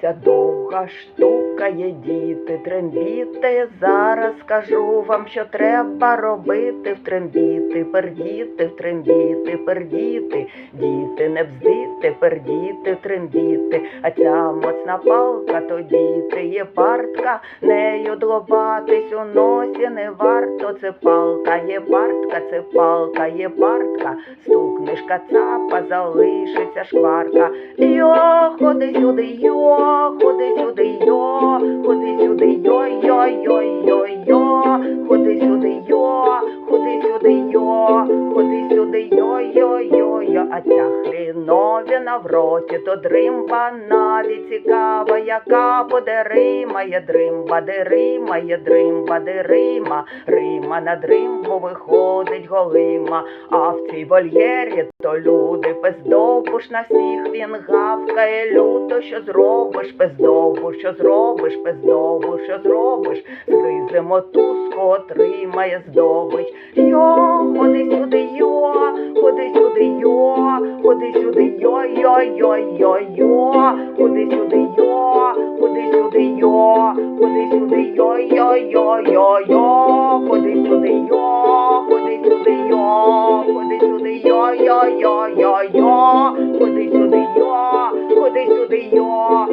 Ця довга штука є діти, трембіти. Зараз скажу вам, що треба робити в трембіти, пердіти, в трембіти, пердіти, діти, не бздіти, пердіти, трембіти. А ця моцна палка, то діти є партка, нею длобатись у носі не варто. Це палка, є партка, це палка, є партка. Стукнеш кацапа, залишиться шкварка. Йо, ходи сюди, йо, ходи сюди, ходи сюди, йо, йо, йо, йо, а ця хріновіна в роті, то дримба навіть цікава, яка буде рима, є дримба, де рима, є дримба, де рима, на дримбу виходить голима, а в цій вольєрі то люди. Пиздовбуш на всіх він гавкає люто, що зробиш, пиздовбу, що зробиш, пиздовбу, що зробиш, згризе мотузку, отримає здобич. Йо, сюди, йо, ходи сюди, йо, йо, йо, йо, йо, ходи сюди, йо, ходи сюди, йо, ходи сюди, йо, йо, йо, йо, йо, ходи сюди, йо, ходи сюди, йо, ходи сюди, йо, йо, йо, йо, йо, ходи сюди, йо, ходи сюди, йо.